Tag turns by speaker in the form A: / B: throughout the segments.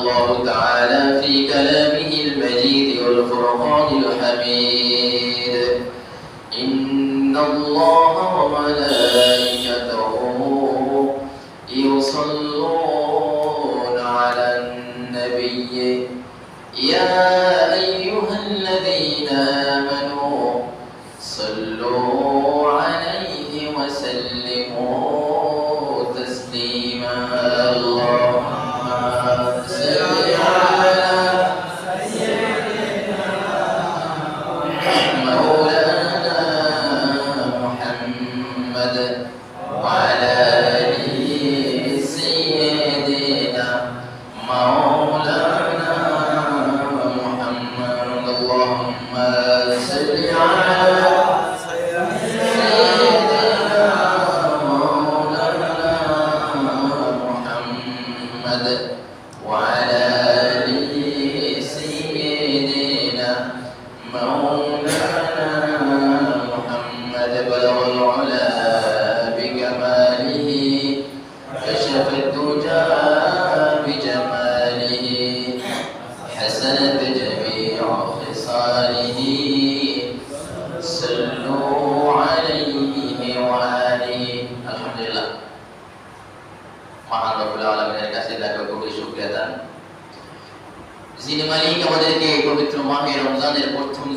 A: الله تعالى في كلامه المجيد والفرقان الحميد. إن الله وملائكته يصلون على النبي. يا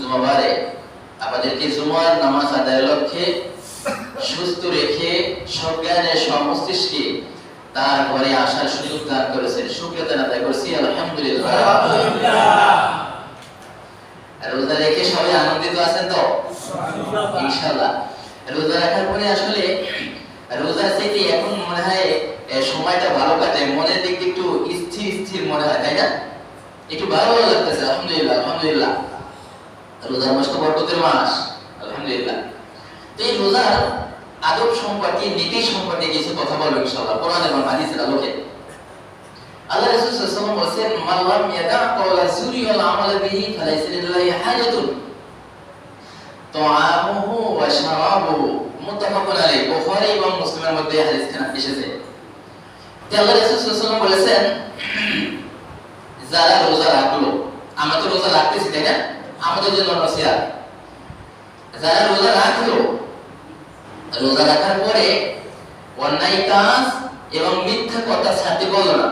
A: জুমাবারে আমাদেরকে জুমার নামাজ আদায়ের লক্ষ্যে সুস্থ রেখে সজ্ঞানে সমস্তিষ্কে তার ঘরে আসার সুযোগ দান করেছেন। শুক্রিয়া আদায় করছি আলহামদুলিল্লাহ। রোজা রেখে সবাই আনন্দিত আছেন তো? ইনশাআল্লাহ। রোজা রাখার পরে আসলে রোজার থেকে এখন মনে হয় সময়টা ভালো কাটে মনের দিক একটু স্থির স্থির মনে হয় তাই না? একটু ভালো ভালো লাগতেছে আলহামদুলিল্লাহ আলহামদুলিল্লাহ। রোজার মাস তো বরকতের মাস। আলহামদুলিল্লাহ। তো এই রোজার আদব সম্পর্কে, নীতি সম্পর্কে কিছু কথা বলব ইনশাআল্লাহ, কোরআন এবং হাদিসের আলোকে। আল্লাহ রাসূল সাল্লাল্লাহু আলাইহি ওয়াসাল্লাম বলেন মান লাম ইয়াদা কওলা যুরি ওয়াল আমাল বিহি, ফালাইসা লিল্লাহি হাজাতুন। তুআমুহু ওয়া শারাবুহু, মুত্তাফাকুন আলাইহি, বুখারী এবং মুসলিমের মধ্যে এই হাদিসটা এসেছে। যে আল্লাহ রাসূল সাল্লাল্লাহু আলাইহি ওয়াসাল্লাম বলেছেন, যারা রোজা রাখল, আমরা তো রোজা রাখতেছি, তাই না? আমাদের জন্য নসিহত যারা রোজা রাখল, রোজা রাখার পরে অন্যায় কাজ এবং মিথ্যা কথা ছাড়তে বলল না।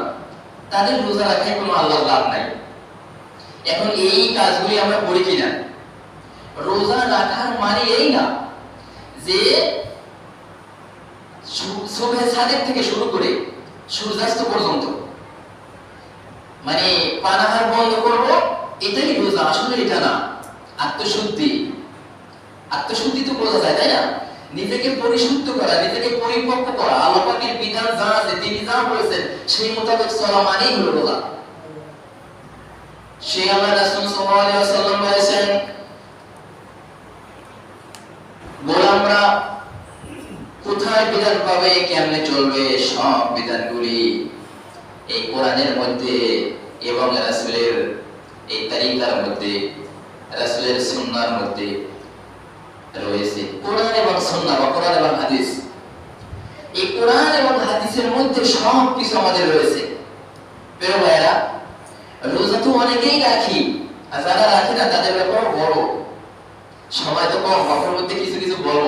A: তাদের রোজা রাখায় কোনো আল্লাহর লাভ নাই। এখন এই কাজগুলি আমরা করি কিনা? রোজা রাখার মানে এই না যে সুবে সাদের থেকে শুরু করে সূর্যাস্ত পর্যন্ত। মানে পানাহার বন্ধ করব এটাই রোজা আসলে এটা না। আত্মশুদ্ধি। আত্মশুদ্ধি তো বোঝা যায়, তাই না? নিজেকে পরিশুদ্ধ করা, নিজেকে পরিপক্ক করা। আল্লাহ বিধান যা আছে, তিনি যা বলেছেন, সেই মোতাবেক চলা মানেই হলো রোজা সেই আল্লাহ রাসূল ওয়াসাল্লাম বলেছেন, গোলামরা কোথায় বিধান পাবে, কেমনে চলবে, সব বিধানগুলি এই কোরআনের মধ্যে এবং রাসূলের এই তারিকার মধ্যে, রাসূলের সুন্নাহর মধ্যে রয়েছে কোরআন এবং সুন্নাহ বা কোরআন এবং হাদিস। এই কোরআন এবং হাদিসের মধ্যে সব কিছু আমাদের রয়েছে। প্রিয় ভাইরা রোজা তো অনেকেই রাখি, আর যারা রাখি না, তাদের ব্যাপার বড়। সময় তো কম কথার মধ্যে কিছু কিছু বড়।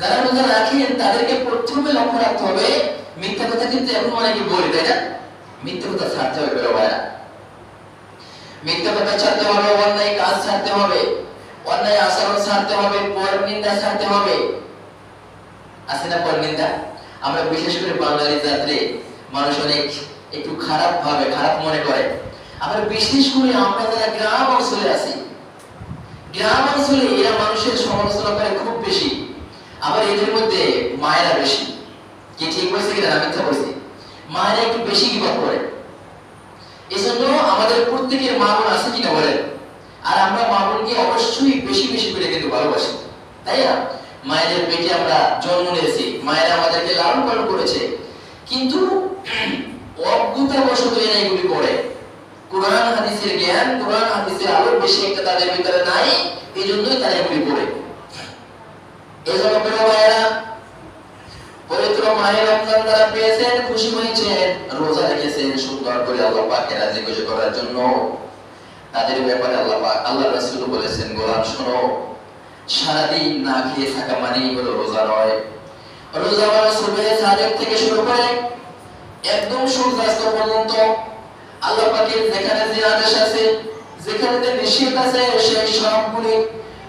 A: যারা রোজা রাখেন, তাদেরকে প্রথমে লক্ষ্য রাখতে হবে, মিথ্যা কথা কিন্তু এখন অনেকে বলি, তাই না? মিথ্যা কথা ছাড়তে হবে, প্রিয় ভাইরা মিথ্যা কথা ছাড়তে হবে, অন্যায় কাজ ছাড়তে হবে, অন্যায় আচরণ ছাড়তে হবে পর নিন্দা ছাড়তে হবে। আছে না পর নিন্দা আমরা বিশেষ করে বাঙালি জাতরে মানুষ অনেক একটু খারাপ ভাবে, খারাপ মনে করে। আবার বিশেষ করে আমরা যারা গ্রাম অঞ্চলে আছি, গ্রাম অঞ্চলে এরা মানুষের সমালোচনা করে খুব বেশি, আবার এদের মধ্যে মায়েরা বেশি। কি ঠিক বলছে কিনা মিথ্যা বলছি? মায়েরা একটু বেশি বিপদ করে। এজন্য আমাদের প্রত্যেকের মা বোন আছে কিনা বলেন? আর আমরা মা বোনকে অবশ্যই বেশি বেশি করে কিন্তু ভালোবাসি, তাই না? মায়েদের পেটে আমরা জন্ম নিয়েছি, মায়েরা আমাদেরকে লালন পালন করেছে। কিন্তু অজ্ঞতাবশত এরা এগুলি করে। কোরআন, হাদিসের জ্ঞান, কোরআন, হাদিসের আলো বেশি একটা তাদের ভিতরে নাই এই জন্যই তারা এগুলি করে। এজন্য প্রিয় ভাইয়েরা পবিত্র মাহে রমজান তারা পেয়েছেন, খুশি হয়েছেন, রোজা রেখেছেন, সুন্দর করে আল্লাহ পাককে রাজি খুশি করার জন্য। তাদের ব্যাপারে আল্লাহ পাক, আল্লাহ রাসূল বলেছেন, গোলাম শোনো, সারাদিন না খেয়ে থাকা মানেই হলো রোজা নয়। রোজা মানে সুবহে থেকে শুরু করে একদম সূর্যাস্ত পর্যন্ত। আল্লাহ পাকের যেখানে যে আদেশ আছে, যেখানে যে নিষেধ আছে, সেই সবগুলি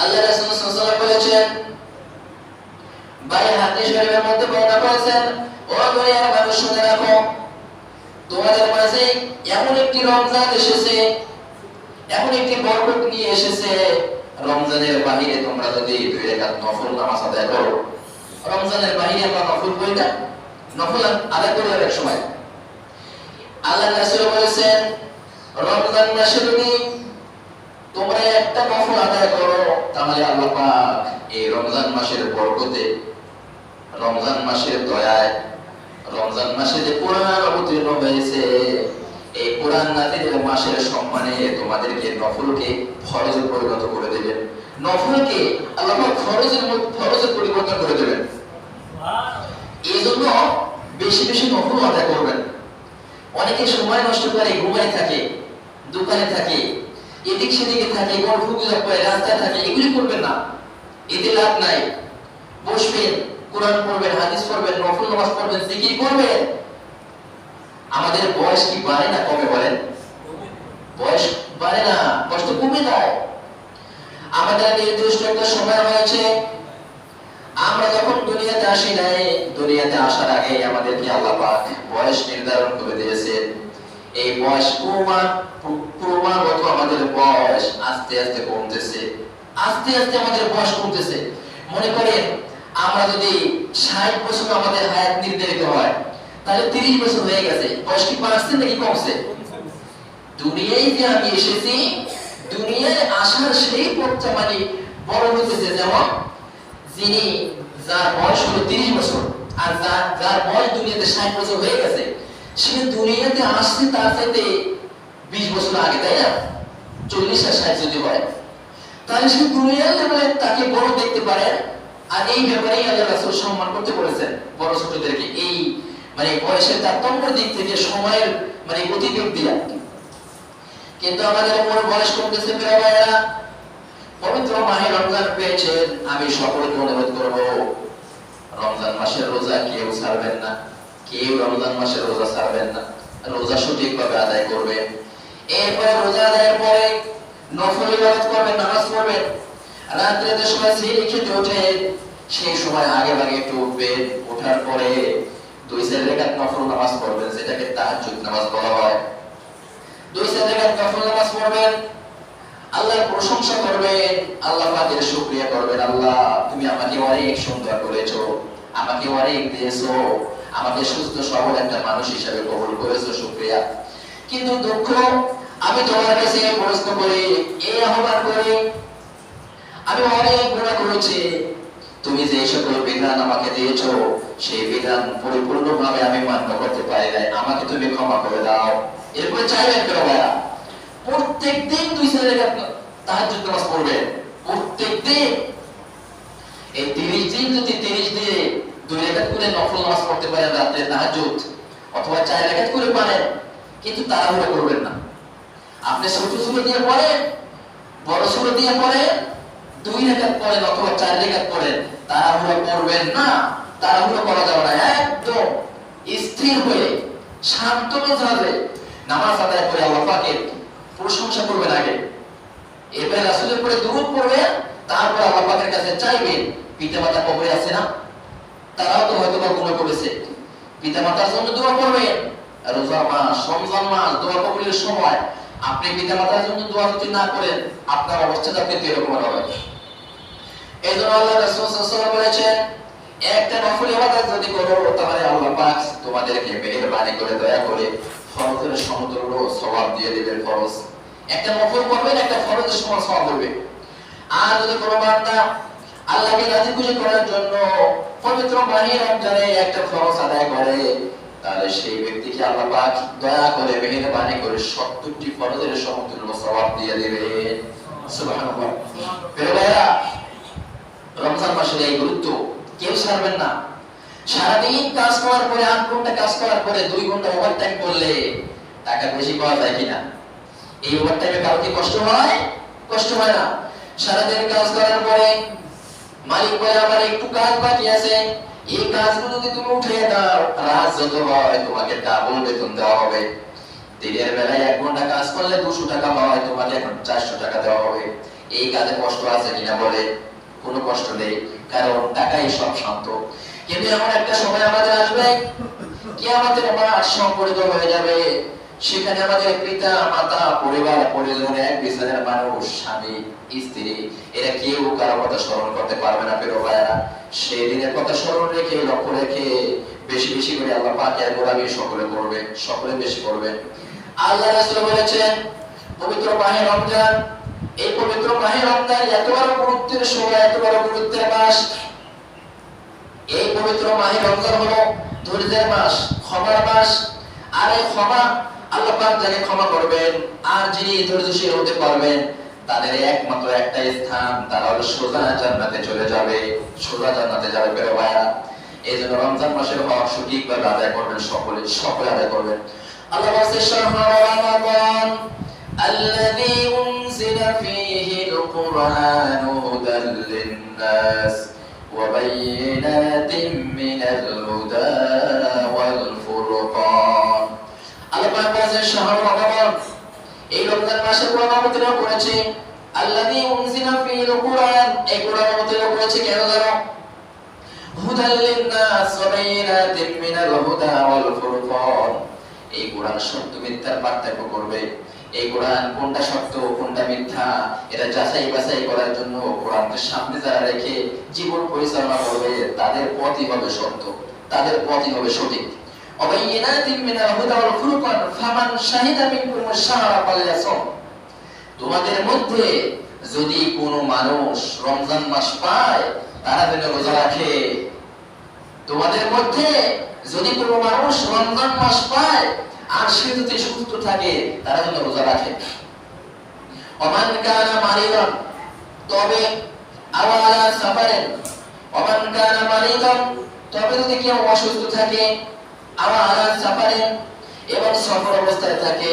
A: আল্লাহ রাসূল সাল্লাল্লাহু বলেছেন ভাই হাদিস শরীফের মধ্যে বর্ণনা করেছেন, ও দুনিয়ার মানুষ শুনে রাখো, তোমাদের মাঝে এমন একটি রমজান এসেছে, এমন একটি বরকত নিয়ে এসেছে, রমজানের বাহিরে তোমরা যদি দুই রাকাত নফল নামাজ আদায় করো, রমজানের বাহিরে আমরা নফল করি না, নফল আদায় করি অনেক সময়। আল্লাহ রাসূল বলেছেন, রমজান মাসে যদি তোমরা একটা নফল আদায় করো, তাহলে আল্লাহ পাক এই রমজান মাসের বরকতে, রমজান মাসের দয়ায়, রমজান মাসে যে কোরআন অবতীর্ণ হয়েছে, এই কোরআন নাজিলের মাসের সম্মানে তোমাদেরকে নফলকে ফরজে পরিণত করে দেবেন। নফলকে আল্লাহ ফরজের ফরজে পরিবর্তন করে দেবেন। এই জন্য বেশি বেশি নফল আদায় করবেন। অনেকে সময় নষ্ট করে, ঘুমায় থাকে, দোকানে থাকে এদিক সেদিকে থাকে গল্প গুজব করে রাস্তায় থাকে, এগুলি করবেন না। এতে লাভ নাই। বসবেন, কোরআন পড়বেন, হাদিস পড়বেন, নফল নামাজ পড়বেন, জিকির করবেন। আমাদের বয়স কি বাড়ে না কমে বলেন? বয়স বাড়ে না, বয়স তো কমে যায়। আমাদের নির্দিষ্ট একটা সময় হয়েছে। আমরা যখন দুনিয়াতে আসি নাই, দুনিয়াতে আসার আগে আমাদেরকে আল্লাহ পাক বয়স নির্ধারণ করে দিয়েছেন। এই বয়স ক্রমা ক্রমাগত আমাদের বয়স আস্তে আস্তে কমতেছে। আস্তে আস্তে আমাদের বয়স কমতেছে। মনে করেন, আমরা যদি ষাট বছর আমাদের হায়াত নির্ধারিত হয়, তাহলে তিরিশ বছর হয়ে গেছে। বয়স কি বাড়ছে নাকি কমছে? দুনিয়ায় যে আমি এসেছি, দুনিয়ায় আসার সেই পথটা মানে বড় হতেছে যেমন, যিনি যার বয়স হলো তিরিশ বছর, আর যার যার বয়স দুনিয়াতে ষাট বছর হয়ে গেছে সে দুনিয়াতে আসছে তার চাইতে বিশ বছর আগে, তাই না? চল্লিশ আর ষাট যদি হয়। তাহলে সে দুনিয়ার তাকে বড় দেখতে পারে। আর এই ব্যাপারেই আল্লাহ রাসূল সম্মান করতে বলেছেন বড় ছোটদেরকে। এই মানে বয়সের তারতম্যের দিক থেকে সময়ের মানে গতিবেগ দিয়া কিন্তু আমাদের উপর বয়স কমতেছে ভাইয়েরা। পবিত্র মাহে রমজান পেয়েছেন, আমি সকলকে অনুরোধ করব, রমজান মাসের রোজা কেউ ছাড়বেন না। কেউ রমজান মাসের রোজা ছাড়বেন না। রোজা সঠিকভাবে আদায় করবেন। এরপরে রোজা আদায়ের পরে নফল ইবাদত করবেন, নামাজ পড়বেন। রাত্রে যে সময় সিঁড়ি খেতে ওঠে, সেই সময় আগে ভাগে একটু উঠবেন। ওঠার পরে দুই চার রেখাত নফল নামাজ পড়বেন, যেটাকে তাহাজ্জুদ নামাজ বলা হয়। দুই রেখাত নফল নামাজ পড়বেন আল্লাহর প্রশংসা করবেন, আল্লাহ পাকের শুকরিয়া করবেন। আল্লাহ, তুমি আমাকে অনেক সুন্দর করেছ, আমাকে অনেক দিয়েছ। আমাকে সুস্থ, সবল একটা মানুষ হিসেবে কবুল করেছ শুকরিয়া কিন্তু দুঃখ, আমি তোমার কাছে প্রশ্ন করি এই আহ্বান করি। আমি অনেক গুণা করেছি। তুমি যে সকল বিধান আমাকে দিয়েছ, সেই বিধান পরিপূর্ণভাবে আমি মান্য করতে পারি নাই। আমাকে তুমি ক্ষমা করে দাও। এরপরে চাইবেন কেন প্রত্যেক দিন দুই চার রেখাত তাহাজ্জুদ নামাজ পড়বেন। প্রত্যেক দিন এই তিরিশ দিন যদি তিরিশ দিনে দুই রেখাত করে নফল নামাজ পড়তে পারেন রাত্রে তাহাজ্জুদ অথবা চার রেখাত করে পারেন, কিন্তু তাড়াহুড়ো করবেন না। আপনি ছোট ছোট দিয়ে পড়েন, বড় ছোট দিয়ে পড়েন, দুই রেখাত পড়েন অথবা চার রেখাত পড়েন, তাড়াহুড়ো করবেন না। তাড়াহুড়ো করা যাবে না। একদম স্থির হয়ে, শান্ত মেজাজে নামাজ আদায় করে আল্লাহ পাকের প্রশংসা করবেন আগে। এরপরে রাসূলের পরে দুরূদ পড়বেন, তারপর আল্লাহ পাকের কাছে চাইবেন, পিতামাতা কবরে আছে না? তারাও তো হয়তো গুনাহ করেছে পিতামাতার জন্য দোয়া করবেন। রোজা মাস, রমজান মাস, দোয়া কবুলের সময়। আপনি পিতামাতার জন্য দোয়া যদি না করেন, আপনার অবস্থাটা কিন্তু এরকম হবে। এই জন্য আল্লাহ রাসূল বলেছেন, একটা নফল ইবাদত যদি করো, তাহলে আল্লাহ পাক তোমাদেরকে মেহেরবানি করে, দয়া করে ফরজের সমতুল্য সওয়াব দিয়ে দিবেন ফরজ। একটা নফল করবেন, একটা ফরজের সমান সওয়াব হবে আর যদি কোনো বান্দা আল্লাহকে রাজি খুশি করার জন্য পবিত্র মাহে রমজানে একটা ফরজ আদায় করে। তাহলে সেই ব্যক্তিকে আল্লাহ পাক দয়া করে, মেহেরবানি করে 70টি ফরজের সমতুল্য সওয়াব দিয়ে ভাইরা রমজান মাসের এই গুরুত্ব কেউ ছাড়বেন না। সারাদিন কাজ করার পরে, আট ঘণ্টা কাজ করার পরে দুই ঘণ্টা ওভার টাইম করলে টাকা বেশি পাওয়া যায় কিনা? এই ওভার টাইমে কারও কি কষ্ট হয়? কষ্ট হয় না। সারাদিন কাজ করার পরে মালিক বলে আমার একটু কাজ বাকি আছে। এই কাজগুলো যদি তুমি উঠিয়ে দাও রাত যত হয় তোমাকে ডাবল বেতন দেওয়া হবে। দিনের বেলায় এক ঘণ্টা কাজ করলে দুশো টাকা পাওয়া হয় তোমাকে এখন চারশো টাকা দেওয়া হবে। এই কাজে কষ্ট আছে কিনা বলে? কোনো কষ্ট নেই, কারণ টাকাই সব শান্ত। কিন্তু এমন একটা সময় আমাদের আসবে কি আমাদের মাঠ সংকলিত হয়ে যাবে। সেখানে আমাদের পিতা, মাতা, পরিবার পরিজন এক বিছানার মানুষ, স্বামী স্ত্রী, এরা কেউ কারও কথা স্মরণ করতে পারবে না পেরো ভাইয়ারা। সেই দিনের কথা স্মরণ রেখে, লক্ষ্য রেখে বেশি বেশি করে আল্লাহ পাক গোলামি সকলে করবে, সকলে বেশি করবে। আল্লাহ রাসূল বলেছেন, পবিত্র মাহে রমজান, এই পবিত্র মাহে রমজান এত বড় গুরুত্বের সময়, এত বড় গুরুত্বের মাস। এই পবিত্র মাহে রমজান হলো ধৈর্যের মাস, ক্ষমার মাস। আর এই ক্ষমা আল্লাহ পাক যাকে ক্ষমা করবেন, আর যিনি ধৈর্যশীল হতে পারবেন তাদের একমাত্র একটা স্থান তারা হলো সোজা জান্নাতে চলে যাবে সোজা জান্নাতে যাবে বেরো ভাইয়া এই জন্য রমজান মাসের হক সঠিকভাবে আদায় করবেন সকলে সকলে আদায় করবেন আল্লাহ বলছে শাহরু রমাদান الذي أنزل فيه القرآن هدى للناس وبينات من الهدى والفرقان আল্লাহ পাক বলেছেন শাহরু রমাদান এই মাসে কোরআন করেছে আল্লাযী উনজিলা ফীহিল কুরআন। এই কোরআন অবতীর্ণ করেছে কেন জানো? হুদাল লিন-নাস ওয়া বাইয়িনাতিন মিনাল হুদা ওয়াল ফুরকান। এই কোরআন সত্য মিথ্যার পার্থক্য করবে। এই কোরআন কোনটা সত্য, কোনটা মিথ্যা, এটা যাচাই বাছাই করার জন্য কোরআনকে সামনে যারা রেখে জীবন পরিচালনা করবে, তাদের পথই হবে সত্য, তাদের পথই হবে সঠিক। অবাইয়িনাতিন মিনাল হুদা ওয়াল ফুরকান, ফামান শাহিদা মিনকুম আশ-শাহরা ফালইয়াসুম তোমাদের মধ্যে যদি কোনো মানুষ রমজান মাস পায়, তারা যেন রোজা রাখে। তোমাদের মধ্যে যদি কোনো মানুষ রমজান মাস পায়, আর সে যদি সুস্থ থাকে, তারা যেন রোজা রাখে। অমান কানা তবে আওয়ালা সাফারেন। অমান কানা তবে যদি কেউ অসুস্থ থাকে আওয়ালা সাফারেন এবং সফর অবস্থায় থাকে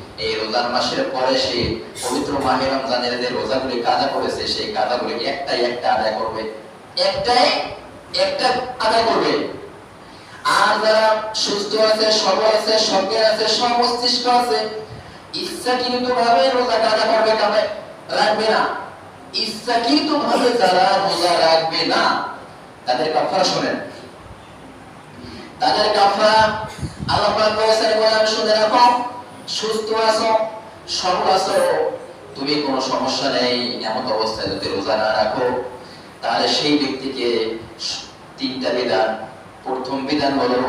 A: এই রোজার মাসের পরে সে পবিত্র মাহে রমজানের যে রোজাগুলি কাজা করেছে, সেই কাজাগুলি একটাই একটা আদায় করবে। একটাই একটা আদায় করবে। আর যারা সুস্থ আছে, সবল আছে সজ্ঞান আছে, সমস্তিষ্ক আছে ইচ্ছাকৃত ভাবে রোজা কাজা করবে কামে রাখবে না। ইচ্ছাকৃত ভাবে যারা রোজা রাখবে না, তাদের কাফারা শোনেন। তাদের কাফারা আল্লাহ বলেছেন, গোলাম শুনে রাখো সুস্থ আছো আছো? তুমি কোনো সমস্যা নেই, এমন অবস্থায় যদি রোজা না রাখো, তাহলে সেই ব্যক্তিকে তিনটা বিধান। প্রথম বিধান হলো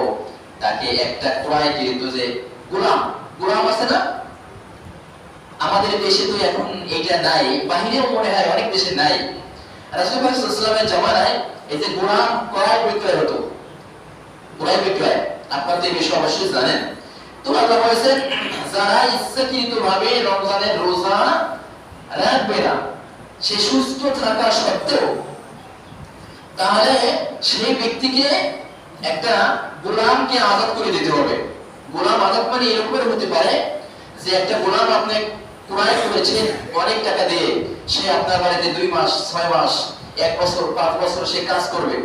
A: তাকে একটা ক্রয় কৃত যে, গোলাম গোলাম আছে না? আমাদের দেশে তো এখন এইটা নাই, বাহিরেও মনে হয় অনেক দেশে নাই। রাসুলের জামানায় এই যে গোলাম ক্রয় বিক্রয় হতো। ক্রয় বিক্রয়, আপনার তো এই বিষয়ে অবশ্যই জানেন। তো আল্লাহ বলেছেন যারা ইচ্ছাকৃত রমজানের রোজা রাখবে না, সে সুস্থ থাকা সত্ত্বেও, তাহলে সেই ব্যক্তিকে একটা গোলামকে আজাদ করে দিতে হবে। গোলাম আজাদ মানে এরকমের হতে পারে যে একটা গোলাম আপনি ক্রয় করেছেন অনেক টাকা দিয়ে, সে আপনার বাড়িতে দুই মাস, ছয় মাস, এক বছর, পাঁচ বছর সে কাজ করবে।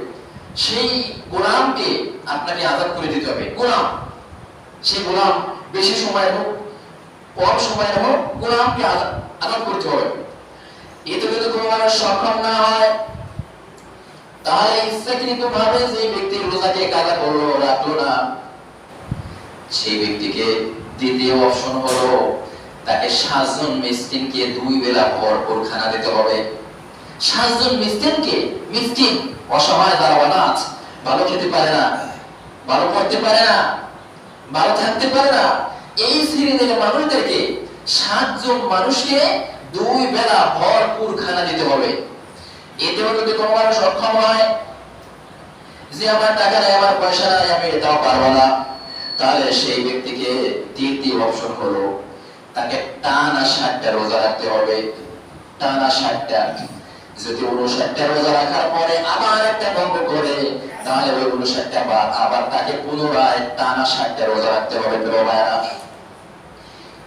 A: সেই গোলামকে আপনাকে আজাদ করে দিতে হবে। গোলাম। সেই গোলাম বেশি সময় হোক, কম সময় হোক, গোলামকে আজাদ করতে হবে। এতে যদি কোনো মানুষ সক্ষম না হয়, তাহলে ইচ্ছাকৃত ভাবে যে রোজাকে করল, রাখল না। সেই ব্যক্তিকে দ্বিতীয় অপশন হলো, তাকে সাতজন মিসকিনকে দুই বেলা ভরপুর খানা দিতে হবে। সাতজন মিসকিনকে, মিসকিন অসহায় যারা ভালো খেতে পারে না, ভালো পড়তে পারে না ভালো থাকতে পারে না। এই শ্রেণির মানুষদেরকে সাতজন মানুষকে দুই বেলা ভরপুর খানা দিতে হবে। এতেও যদি কোনো মানুষ সক্ষম হয়। যে আমার টাকা নাই, আমার পয়সা নাই, আমি এটাও পারব না। তাহলে সেই ব্যক্তিকে তৃতীয় অপশন হলো, তাকে টানা ষাটটা রোজা রাখতে হবে। টানা ষাটটা যদি উনষাটটা রোজা রাখার পরে আবার একটা ভঙ্গ করে, তাহলে ওই উনষাটটা বাদ। আবার তাকে পুনরায় টানা ষাটটা রোজা রাখতে হবে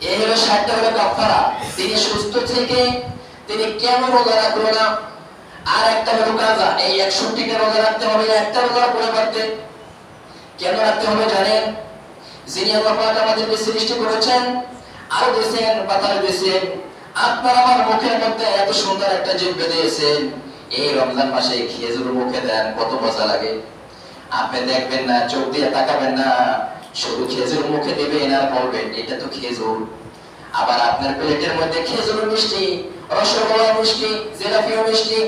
A: এই হলো ষাটটা হলো তিনি সুস্থ থেকে তিনি কেন রোজা রাখল না? আর একটা হলো কাজা। এই রোজা রাখতে হবে, একটা রোজা কেন রাখতে হবে জানেন? যিনি আল্লাহ পাক আমাদেরকে সৃষ্টি করেছেন, আরও দিয়েছেন পাতাল আপনার আমার মুখের মধ্যে এত সুন্দর একটা জিভে দিয়েছেন এই রমজান মাসে খেজুর মুখে দেন, কত মজা লাগে। আপনি দেখবেন না, চোখ দিয়ে তাকাবেন না, শুধু খেজুর মুখে দেবেন আর বলবেন, এটা তো খেজুর। আবার আপনার প্লেটের মধ্যে খেজুর মিষ্টি, রসগোল্লা মিষ্টি, জিলাপিও মিষ্টি।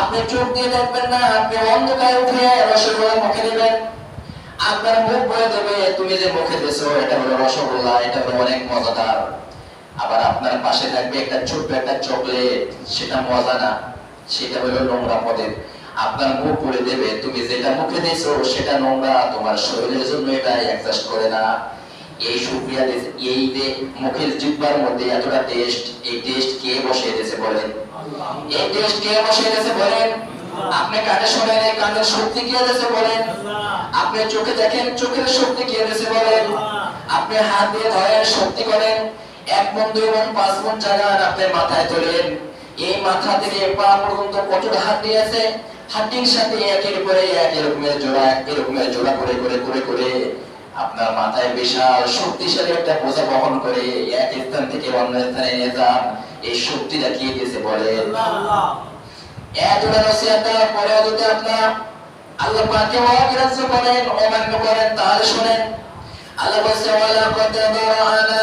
A: আপনি চোখ দিয়ে দেখবেন না, আপনি অন্ধকারে উঠে রসগোল্লা মুখে দেবেন। আপনার মুখ বলে দেবে, তুমি যে মুখে দিছো এটা হলো রসগোল্লা, এটা হলো অনেক মজাদার। আবার আপনার পাশে থাকবে একটা ছোট্ট একটা চকলেট, সেটা মজা না, সেটা হলো নোংরা পদের। আপনার মুখ বলে দেবে, তুমি যেটা মুখে দিছো সেটা নোংরা, তোমার শরীরের জন্য এটা অ্যাডজাস্ট করে না। এই সুক্রিয়া এই যে মুখের জিহ্বার মধ্যে এতটা টেস্ট এই টেস্ট কে বসিয়ে দিয়েছে বলেন? এই টেস্ট কে বসিয়ে দিয়েছে বলেন? আপনি কানে শোনেন, এই কানের শক্তি কে দিয়েছে বলেন? আপনি চোখে দেখেন, চোখের শক্তি কে দিয়েছে বলেন? আপনি হাত দিয়ে ধরেন, শক্তি করেন। এক মন দুই মন পাঁচ মন জায়গা আপনি মাথায় তোলেন। এই মাথা থেকে পা পর্যন্ত কতটা হাত দিয়েছে। হাড্ডির সাথে একের পরে এক এরকমের জোড়া এরকমের জোড়া করে করে করে করে আপনার মাথায় বিশাল শক্তিশালী একটা বোঝা বহন করে এক স্থান থেকে অন্য স্থানে নিয়ে যান। এই শক্তিটা কি দিয়েছে বলেন? এতটা নসিহত দেওয়ার পরেও যদি আপনার আল্লাহ পাকে অগ্রাহ্য করেন, অমান্য করেন, তাহলে শোনেন। আল্লাহ বলছে ওয়ালাকাদ বারানা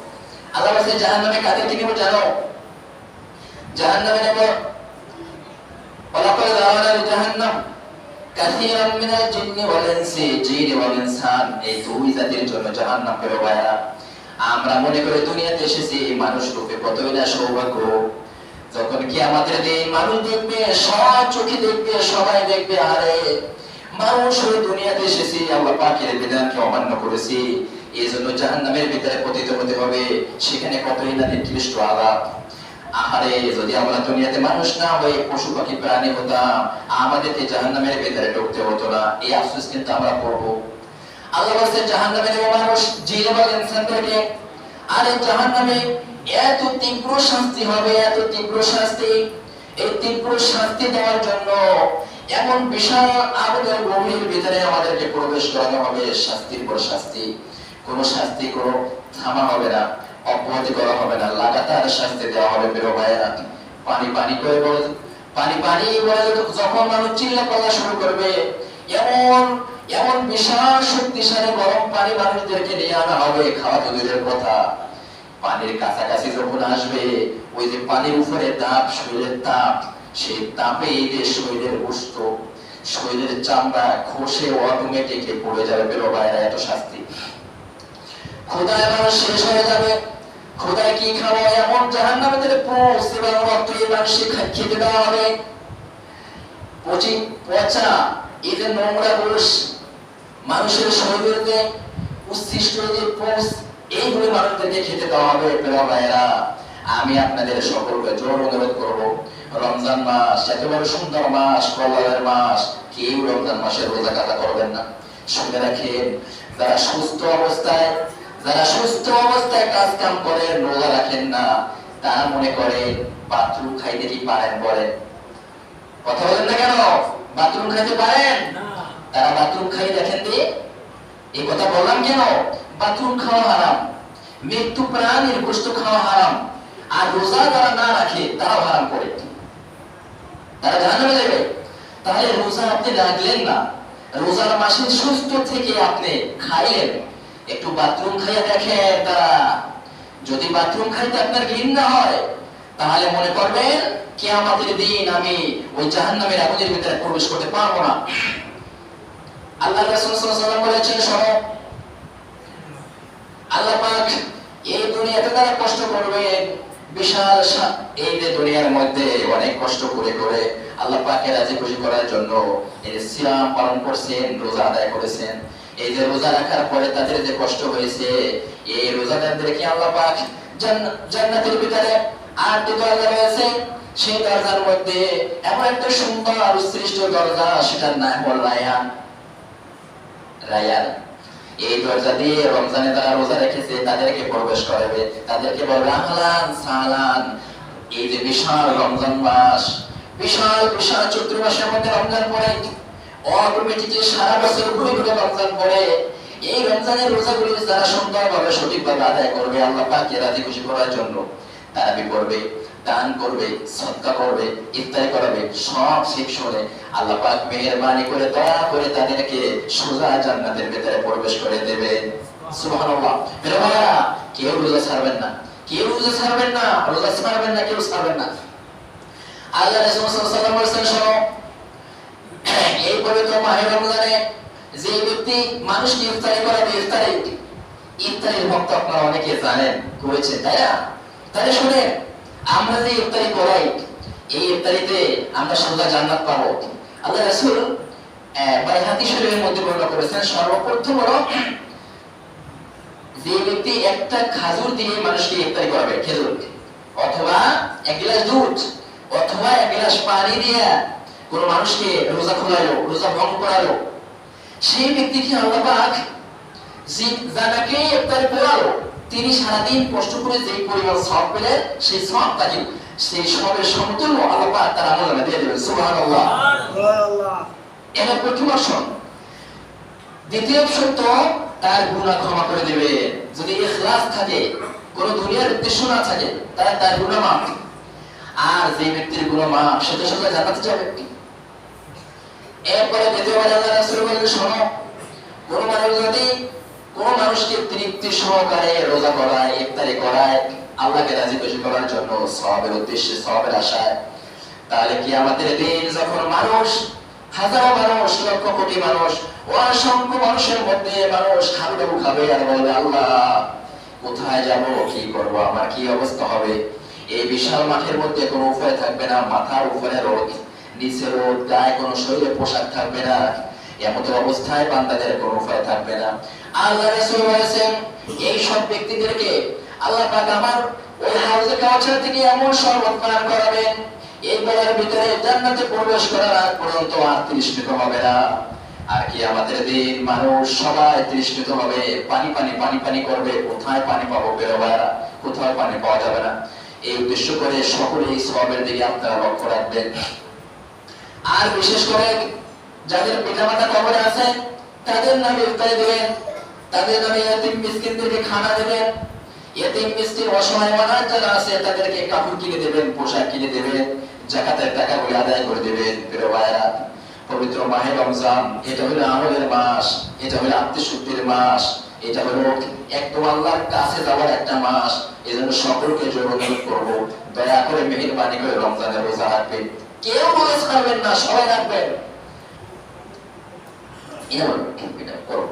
A: আল্লাহ বলছে, জাহান্নামে কাদেরকে নেব জানো? জাহান্নামে নেব ওয়ালাকাদ যাওয়ানা জাহান্নাম, কাসীরাম মিনাল জিন্নি ওয়াল ইনসি। জিন ওয়াল ইনসান, এই দুই জাতির জন্য জাহান্নাম পেরো ভাইরা আমরা করে দুনিয়াতে এসেছি মানুষ রূপে কতই না সৌভাগ্য। যখন কি আমাদের দিন মানুষ দেখবে সবাই দেখবে, আরে মানুষ দুনিয়াতে এসেছি, আল্লাহ পাকের বিধানকে অমান্য করেছি। এই জন্য ভিতরে পতিত হতে হবে। সেখানে কতই না নির্দিষ্ট আহারে, যদি আমরা দুনিয়াতে মানুষ না হয়ে পশু পাখি, প্রাণী হতাম ঢুকতে হতো না। এই আফসোস কিন্তু আমরা করব। আল্লাহ মানুষ এত তীব্র শাস্তি হবে, এত তীব্র শাস্তি। এই তীব্র শাস্তি দেওয়ার জন্য এমন বিশাল আবেদের গভীর ভিতরে আমাদেরকে প্রবেশ করানো হবে, শাস্তির পর শাস্তি। কোন শাস্তি, কোন থামা হবে না অব্যাহতি করা হবে না, লাগাতার শাস্তি দেওয়া হবে প্রিয় ভাইয়েরা। পানি পানি করে বলে পানি পানি বলে যখন মানুষ চিল্লা পাল্লা শুরু করবে, এমন এমন বিশাল শক্তিশালী গরম পানি মানুষদেরকে নিয়ে আনা হবে, খাওয়া তো দূরের কথা। পানির কাছাকাছি যখন আসবে, ওই যে পানির উপরে তাপ, শরীরের তাপ, সেই তাপে এই যে শরীরের উষ্ণ শরীরের চামড়া খসে অটোমেটিক পড়ে যাবে বেরো বাইরে এত শাস্তি। খোদায় মানুষ শেষ হয়ে যাবে। কি এমন জাহান নামে তাহলে পোষ এবং রক্ত খেতে দেওয়া হবে। পচি পচা এই যে নোংরা মানুষের শরীরে উচ্ছিষ্ট যে পোষ মানুষদেরকে খেতে দেওয়া হবে, প্রিয় ভাইয়েরা। আমি আপনাদের সকলকে জোর অনুরোধ করব, রমজান মাস, একেবারে সুন্দর মাস, কল্যাণের মাস, কেউ রমজান মাসের রোজা কাটা করবেন না। শুনে রাখেন, যারা সুস্থ অবস্থায় যারা সুস্থ অবস্থায় কাজ কাম করেন রোজা রাখেন না তারা মনে করেন বাথরুম খাইতে কি পারেন বলেন? কথা বলেন না কেন? বাথরুম খাইতে পারেন? তারা বাথরুম খাই দেখেন দিয়ে এই কথা বললাম কেন? বাথরুম খাওয়া হারাম। মৃত্যু প্রাণীর গোস্ত খাওয়া হারাম। আর রোজা যারা না রাখে তারাও হারাম করে। তারা জাহান্নামে যাবে তাহলে রোজা আপনি রাখলেন না। রোজার মাসে সুস্থ থেকে আপনি খাইলেন। একটু বাথরুম খাইয়া দেখেন তারা। যদি বাথরুম খাইতে আপনার ঘৃণা হয়, তাহলে মনে করবেন কি আমাদের দিন আমি ওই জাহান্নামের আগুনের ভিতরে প্রবেশ করতে পারব না। আল্লাহ বলেছেন আল্লাহ পাক এই দুনিয়াতে তারা কষ্ট বিশাল এই যে দুনিয়ার মধ্যে অনেক কষ্ট করে করে আল্লাহ পাকে রাজি খুশি করার জন্য পালন করছেন, রোজা আদায় করেছেন। এই যে রোজা রাখার পরে তাদের যে কষ্ট হয়েছে, এই রোজাদারদেরকে আল্লাহ পাক জান্নাতের ভিতরে আর দুটো আল্লাহ রয়েছে। সেই দরজার মধ্যে এমন একটা সুন্দর আর উৎকৃষ্ট দরজা, সেটার নাম হল রায়ান। রায়ান। এই দরজা দিয়ে রমজানে যারা রোজা রেখেছে, তাদেরকে প্রবেশ করাবে। তাদেরকে বলবে আহলান সালান। এই যে বিশাল রমজান মাস, বিশাল বিশাল চৈত্র মাসের মধ্যে রমজান পড়ে। মেহেরবানি করে, দয়া করে তাদেরকে সোজা জান্নাতের ভিতরে প্রবেশ করে দেবে। কেউ রোজা ছাড়বেন না। কেউ রোজা ছাড়বেন না, রোজা ছাড়বেন না, কেউ ছাড়বেন না। আল্লাহ এই পবিত্র মাহে রমজানে যে ব্যক্তি মানুষকে ইফতারি করাবে, ইফতারি ইফতারির ভক্ত আপনারা অনেকে জানেন, করেছেন, তাই না? তাহলে শুনেন, আমরা যে ইফতারি করাই, এই ইফতারিতে আমরা সোজা জান্নাত পাবো। আল্লাহ রাসূল বাইহাতি শরীফের মধ্যে বর্ণনা করেছেন, সর্বপ্রথম হলো যে ব্যক্তি একটা খাজুর দিয়ে মানুষকে ইফতারি করাবে, খেজুর অথবা এক গ্লাস দুধ, অথবা এক গ্লাস পানি দিয়ে কোন মানুষকে রোজা খোলালো রোজা ভঙ্গ করালো সেই ব্যক্তিকে আল্লাহ পাক যাকে ইফতারি করালো তিনি সারাদিন কষ্ট করে যে পরিমাণ সব পেলেন সেই সব তাকে সেই সবের সমতুল্য আল্লাহ পাক তার আমলে দিয়ে দেবেন সুবহানাল্লাহ। এটা প্রথম অপশন দ্বিতীয় অপশন তো তার গুনাহ ক্ষমা করে দেবে। যদি ইখলাস থাকে কোন দুনিয়ার উদ্দেশ্য না থাকে তাহলে তার গুনাহ মাফ। আর যে ব্যক্তির গুনাহ মাফ সে তো সবাই জান্নাতে যাবে। এরপরে কোন মানুষ যদি কোন মানুষকে তৃপ্তি সহকারে রোজা করায়, ইফতারি করায়, আল্লাহকে রাজি খুশি করার জন্য সওয়াবের উদ্দেশ্যে, সওয়াবের আশায়, তাহলে কি আমাদের দিন যখন মানুষ মানুষ, লক্ষ কোটি মানুষ, অসংখ্য মানুষের মধ্যে মানুষ খাবে আর বলবে, আল্লাহ, কোথায় যাব, কি করব, আমার কি অবস্থা হবে? এই বিশাল মাঠের মধ্যে কোনো উপায় থাকবে না, মাথার উপরে রোদ। নিচে রোদ গায়ে কোনো শরীরে পোশাক থাকবে না এমত অবস্থায় বান্দাদের কোনো উপায় থাকবে না। আল্লাহ রাসূল বলেছেন, এই সব ব্যক্তিদেরকে আল্লাহ পাক আমার ওই হাউজে কাউসার থেকে এমন শরবত পান করাবেন, এই বেলার ভিতরে জান্নাতে প্রবেশ করার আগ পর্যন্ত আর তৃষ্ণিত হবে না। আর কি আমাদের দিন মানুষ সবাই তৃষ্ণিত হবে, পানি পানি পানি পানি করবে, কোথায় পানি পাবো বেরোবা কোথাও পানি পাওয়া যাবে না। এই উদ্দেশ্য করে সকলে এই সবের দিকে আপনারা লক্ষ্য রাখবেন। আর বিশেষ করে যাদের পিতামাতা কবরে আছে, তাদের নামে ইফতারি দেবেন, তাদের নামে ইয়াতিম মিসকিনদেরকে খানা দেবেন, এতিম মিসকিন অসহায় অনাথ যারা আছে, তাদেরকে কাপড় কিনে দেবেন, পোশাক কিনে দেবেন, জাকাতের টাকাগুলো আদায় করে দেবেন, প্রিয় ভাইরা পবিত্র মাহে রমজান, এটা হলো আমলের মাস, এটা হলো আত্মশুদ্ধির মাস, এটা হলো একদম আল্লাহর কাছে যাওয়ার একটা মাস, এজন্য সকলকে জোর অনুরোধ করব, দয়া করে মেহেরবানি করে রমজানের রোজা রাখবেন। কেউ বলে করবেন না সবাই রাখবেন। এটা করব